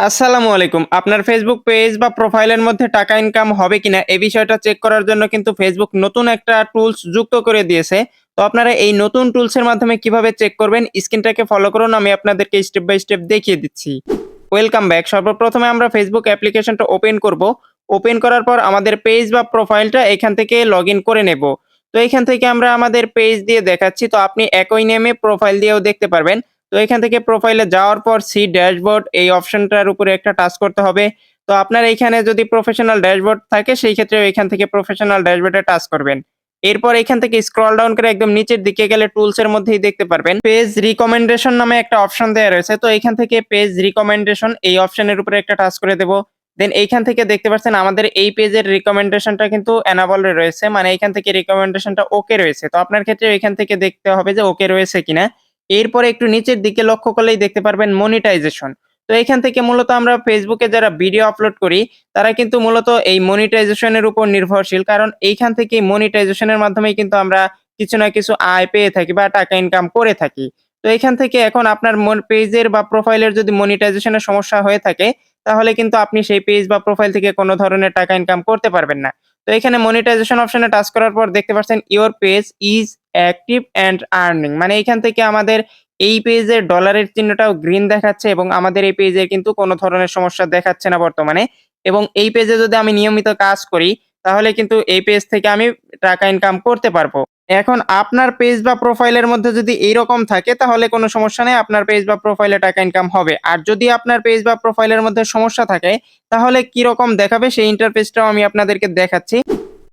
আসসালামু আলাইকুম। আপনার ফেসবুক পেজ বা প্রোফাইলের মধ্যে টাকা ইনকাম হবে কিনা এই বিষয়টা চেক করার জন্য কিন্তু ফেসবুক নতুন একটা টুলস যুক্ত করে দিয়েছে। তো আপনারা এই নতুন টুলসের মাধ্যমে কীভাবে চেক করবেন, স্ক্রিনটাকে ফলো করুন, আমি আপনাদেরকে স্টেপ বাই স্টেপ দেখিয়ে দিচ্ছি। Welcome back. সর্বপ্রথমে আমরা ফেসবুক অ্যাপ্লিকেশনটা ওপেন করব। ওপেন করার পর আমাদের পেজ বা প্রোফাইলটা এখান থেকে লগইন করে নেব। তো এখান থেকে আমরা আমাদের পেজ দিয়ে দেখাচ্ছি। তো আপনি একই নেমে প্রোফাইল দিয়েও দেখতে পারবেন। তো এখান থেকে প্রোফাইলে যাওয়ার পর সি ড্যাশবোর্ড এই অপশনটার উপরে একটা টাচ করতে হবে। তো আপনার এইখানে যদি প্রফেশনাল ড্যাশবোর্ড থাকে, সেই ক্ষেত্রে এখান থেকে প্রফেশনাল ড্যাশবোর্ডে টাচ করবেন। এরপর এখান থেকে স্ক্রল ডাউন করে একদম নিচের দিকে গেলে টুলস এর মধ্যেই দেখতে পারবেন পেজ রিকমেন্ডেশন নামে একটা অপশন দেয়া রয়েছে। তো এখান থেকে পেজ রিকমেন্ডেশন এই অপশনের উপরে একটা টাচ করে দেব। দেন এইখান থেকে দেখতে পাচ্ছেন আমাদের এই পেজের রিকমেন্ডেশনটা কিন্তু এনাবল রয়েছে। মানে এখান থেকে রিকমেন্ডেশনটা ওকে রয়েছে। তো আপনার ক্ষেত্রে এখান থেকে দেখতে হবে যে ওকে রয়েছে কিনা। এরপরে একটু নিচের দিকে লক্ষ্য করলেই দেখতে পারবেন মনিটাইজেশন। তো এখান থেকে মূলত আমরা ফেসবুকে যারা ভিডিও আপলোড করি, তারা কিন্তু মূলত এই মনিটাইজেশন এর উপর নির্ভরশীল। কারণ এইখান থেকে মনিটাইজেশন এর মাধ্যমেই কিন্তু আমরা কিছু না কিছু আয় পেয়ে থাকি বা টাকা ইনকাম করে থাকি। তো এখান থেকে এখন আপনার পেজের বা প্রোফাইলের যদি মনিটাইজেশন এর সমস্যা হয়ে থাকে, তাহলে কিন্তু আপনি সেই পেজ বা প্রোফাইল থেকে কোনো ধরনের টাকা ইনকাম করতে পারবেন না। তো এখানে মনিটাইজেশন অপশনে টাচ করার পর দেখতে পাচ্ছেন your page is active and earning মানে এখান থেকে আমাদের এই পেজের ডলারের চিহ্নটাও গ্রিন দেখাচ্ছে এবং আমাদের এই পেজে কিন্তু কোনো ধরনের সমস্যা দেখাচ্ছে না বর্তমানে এবং এই পেজে যদি আমি নিয়মিত কাজ করি, তাহলে কিন্তু এই পেজ থেকে আমি টাকা ইনকাম করতে পারব। এখন আপনার পেজ বা প্রোফাইলের মধ্যে যদি এইরকম থাকে, তাহলে কোনো সমস্যা নেই, আপনার পেজ বা প্রোফাইলে টাকা ইনকাম হবে। আর যদি আপনার পেজ বা প্রোফাইলের মধ্যে সমস্যা থাকে, তাহলে কীরকম দেখাবে সেই ইন্টারফেসটাও আমি আপনাদেরকে দেখাচ্ছি।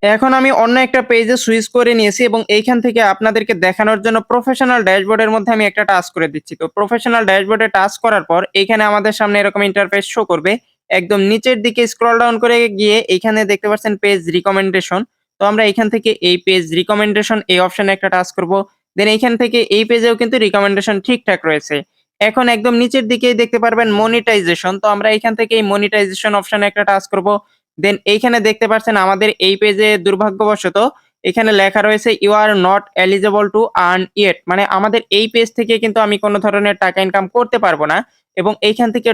এখন আমি অন্য একটা পেজে সুইচ করে নিয়েছি এবং এইখান থেকে আপনাদেরকে দেখানোর জন্য প্রফেশনাল ড্যাশবোর্ডের মধ্যে আমি একটা টাচ করে দিচ্ছি। তো প্রফেশনাল ড্যাশবোর্ডে টাচ করার পর এখানে আমাদের সামনে এরকম ইন্টারফেস শো করবে। একদম নিচের দিকে স্ক্রল ডাউন করে গিয়ে এইখানে দেখতে পাচ্ছেন পেজ রিকমেন্ডেশন। তো আমরা এখান থেকে এই পেজ রিকমেন্ডেশন এই অপশনে একটা টাচ করব। দেন এইখান থেকে এই পেজেও কিন্তু রিকমেন্ডেশন ঠিকঠাক রয়েছে। এখন একদম নিচের দিকেই দেখতে পারবেন মনিটাইজেশন। তো আমরা এখান থেকে এই মনিটাইজেশন অপশনে একটা টাচ করব। দেন এইখানে দেখতে পাচ্ছেন আমাদের এই পেজে দুর্ভাগ্যবশত এখানে লেখা রয়েছে you are not eligible to earn yet মানে আমাদের এই পেজ থেকে কিন্তু আমি কোনো ধরনের টাকা ইনকাম করতে পারব না। এবং এইখান থেকে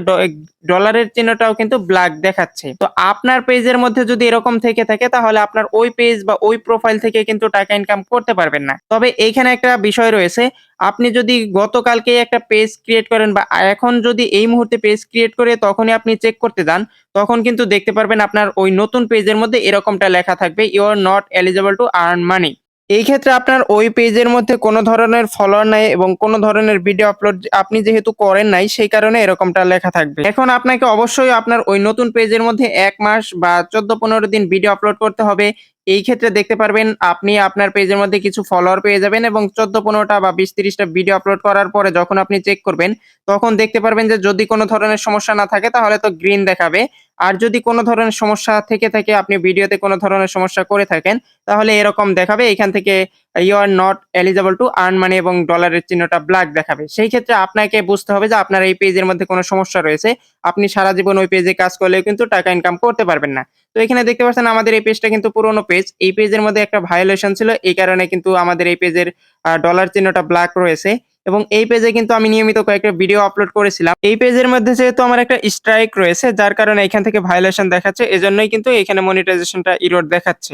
ডলারের চিহ্নটাও কিন্তু ব্ল্যাক দেখাচ্ছে। তো আপনার পেজের মধ্যে যদি এরকম থেকে থাকে, তাহলে আপনার ওই পেজ বা ওই প্রোফাইল থেকে কিন্তু টাকা ইনকাম করতে পারবেন না। তবে এইখানে একটা বিষয় রয়েছে, আপনি যদি গতকালকে একটা পেজ ক্রিয়েট করেন বা এখন যদি এই মুহূর্তে পেজ ক্রিয়েট করে তখনই আপনি চেক করতে যান, তখন কিন্তু দেখতে পারবেন আপনার ওই নতুন পেজের মধ্যে এরকমটা লেখা থাকবে you are not eligible to earn money এই ক্ষেত্রে আপনার ওই পেজের মধ্যে কোনো ধরনের ফলোয়ার নাই এবং কোনো ধরনের ভিডিও আপলোড আপনি যেহেতু করেন নাই, সেই কারণে এরকমটা লেখা থাকবে। এখন আপনাকে অবশ্যই আপনার ওই নতুন পেজের মধ্যে এক মাস বা চোদ্দ পনেরো দিন ভিডিও আপলোড করতে হবে। এই ক্ষেত্রে দেখতে পারবেন আপনি আপনার পেজের মধ্যে কিছু ফলোয়ার পেয়ে যাবেন এবং চোদ্দ পনেরোটা বা বিশ তিরিশটা ভিডিও আপলোড করার পরে যখন আপনি চেক করবেন, তখন দেখতে পারবেন যে যদি কোনো ধরনের সমস্যা না থাকে, তাহলে তো গ্রিন দেখাবে। আর যদি কোনো ধরনের সমস্যা থেকে থাকে, আপনি ভিডিওতে কোনো ধরনের সমস্যা করে থাকেন, তাহলে এরকম দেখাবে। এখান থেকে you are not eligible to earn money এবং ডলারের চিহ্নটা ব্ল্যাক দেখাবে। সেই ক্ষেত্রে আপনাকে বুঝতে হবে যে আপনার এই পেজের মধ্যে কোনো সমস্যা রয়েছে। আপনি সারা জীবন ওই পেজে কাজ করলেও কিন্তু টাকা ইনকাম করতে পারবেন না। তো এখানে দেখতে পাচ্ছেন আমাদের এই পেজটা কিন্তু পুরোনো পেজ এই পেজের মধ্যে একটা ভায়োলেশন ছিল। এই কারণে কিন্তু আমাদের এই পেজের ডলার চিহ্নটা ব্ল্যাক রয়েছে। এবং এই পেজে কিন্তু আমি নিয়মিত কয়েকটা ভিডিও আপলোড করেছিলাম। এই পেজের মধ্যে যেহেতু আমার একটা স্ট্রাইক রয়েছে, যার কারণে এখান থেকে ভায়োলেশন দেখাচ্ছে, এজন্যই কিন্তু এখানে মনিটাইজেশনটা ইরোড দেখাচ্ছে।